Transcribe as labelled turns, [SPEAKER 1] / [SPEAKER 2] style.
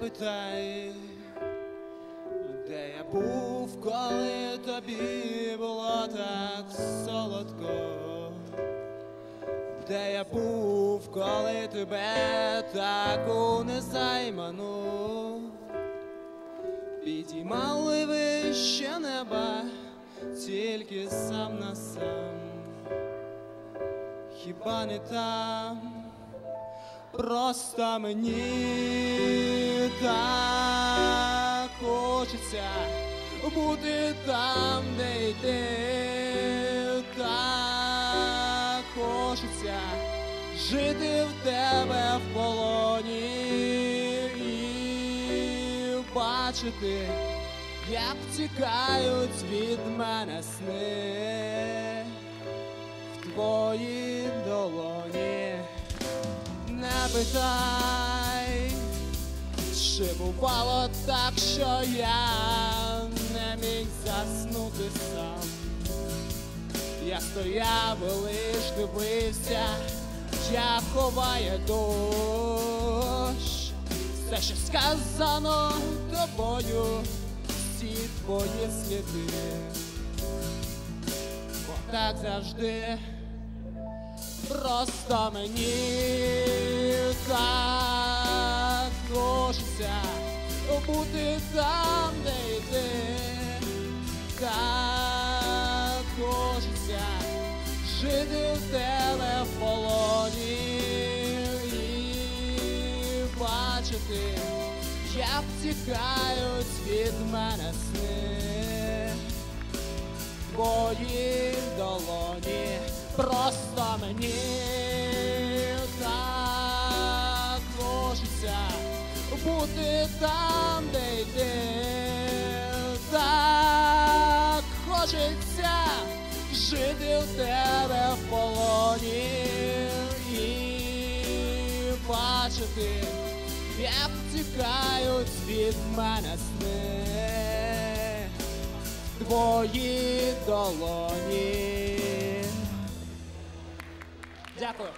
[SPEAKER 1] питай, де я був, коли тобі було так солодко, де я був, коли тебе таку незайману, підіймали вище неба, тільки сам на сам, хіба не там? Просто мені так хочеться бути там, де йти, так хочеться жити в тебе в полоні і бачити, як тікають від мене сни в твої долоні. Не питай, чи бувало так, що я не міг заснути сам. Я стояв лиш дивився, як ховає дощ. Все, що сказано тобою, всі твої сліди. Бо так завжди. Просто мені так хочеться бути там, де йти, так хочеться жити в тебе в полоні і бачити, як тікають від мене сни. Твої долоні, просто мені. Так хочеться бути там, де йде. Так хочеться жити в тебе в полоні і бачити, як втікають від мене сни твої долоні. Дякую.